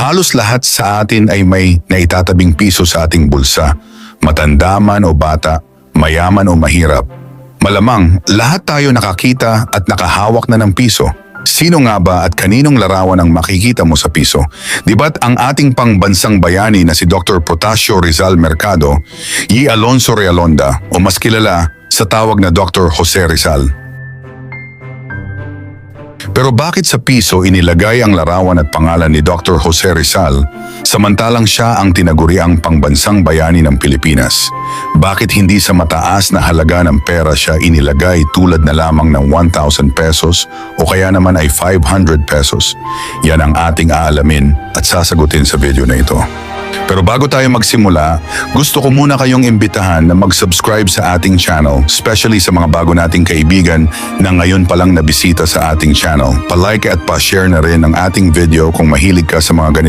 Halos lahat sa atin ay may naitatabing piso sa ating bulsa. Matanda man o bata, mayaman o mahirap. Malamang lahat tayo nakakita at nakahawak na ng piso. Sino nga ba at kaninong larawan ang makikita mo sa piso? Di ba't ang ating pangbansang bayani na si Dr. Potasio Rizal Mercado, Y. Alonso Realonda o mas kilala sa tawag na Dr. Jose Rizal? Pero bakit sa piso inilagay ang larawan at pangalan ni Dr. Jose Rizal samantalang siya ang tinaguriang pangbansang bayani ng Pilipinas? Bakit hindi sa mataas na halaga ng pera siya inilagay tulad na lamang ng 1,000 pesos o kaya naman ay 500 pesos? Yan ang ating aalamin at sasagutin sa video na ito. Pero bago tayo magsimula, gusto ko muna kayong imbitahan na mag-subscribe sa ating channel, especially sa mga bago nating kaibigan na ngayon palang nabisita sa ating channel. Pa-like at pa-share na rin ang ating video kung mahilig ka sa mga ganito